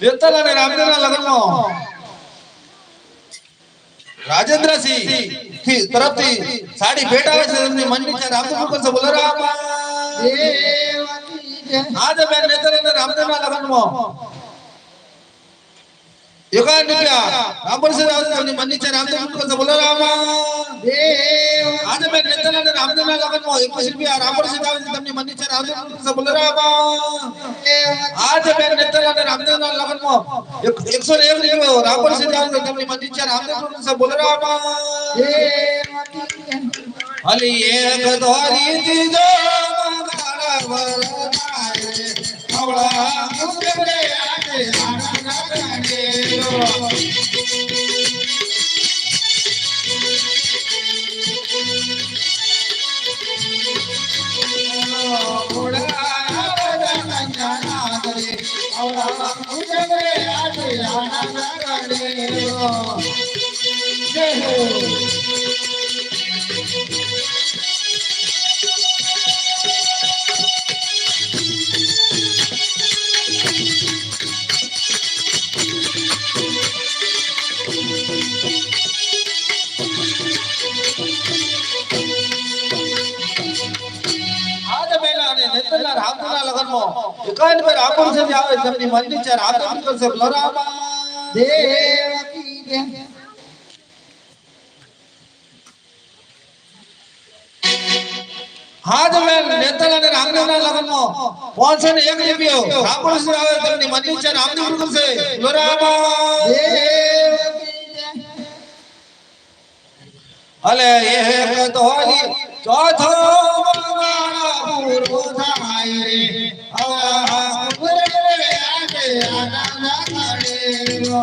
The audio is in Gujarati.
વેતલ અને રામદેવના લગ્નમાં રાજેન્દ્રસિંહથી તરફથી સાડી ભેટ આવે છે તેમની મનની છે. રામદેવ રામપર છે બોલો રામ. આજે બેન વેતલ અને રામદેવના લગ્નમાં એકવીસ રૂપિયા રામપર છે તેમની મનની છે રામદેવ કરશે બોલો રામ આજે બેન નેતર અને રામદેવના લગ્નમાં એક- એકસો ને એક રૂપિયો રાપર સિદ્ધાંત તેમની મંદિર છે રામદેવ પ્રભુ બોલે રામા હલી એક ધોરી કાઢેલો. આજે નેતરના રામના લગ્નમાં એકાંત પર આપણ છે જે આવે તેમની મંદિર છે રામદેવ કરશે બોલો રામા હાજ મેં નેતલ અને રામદેવના લગ્નમાં પાંચસો ને એક રૂપિયો રાપણ છે આવે તેમની મંદિર છે રામદેવ કરશે બોલો રામા અલે એક તોલી ચોથો મારા પૂરો થાય રે આવા પૂરે આજે આનંદ કાઢેલો.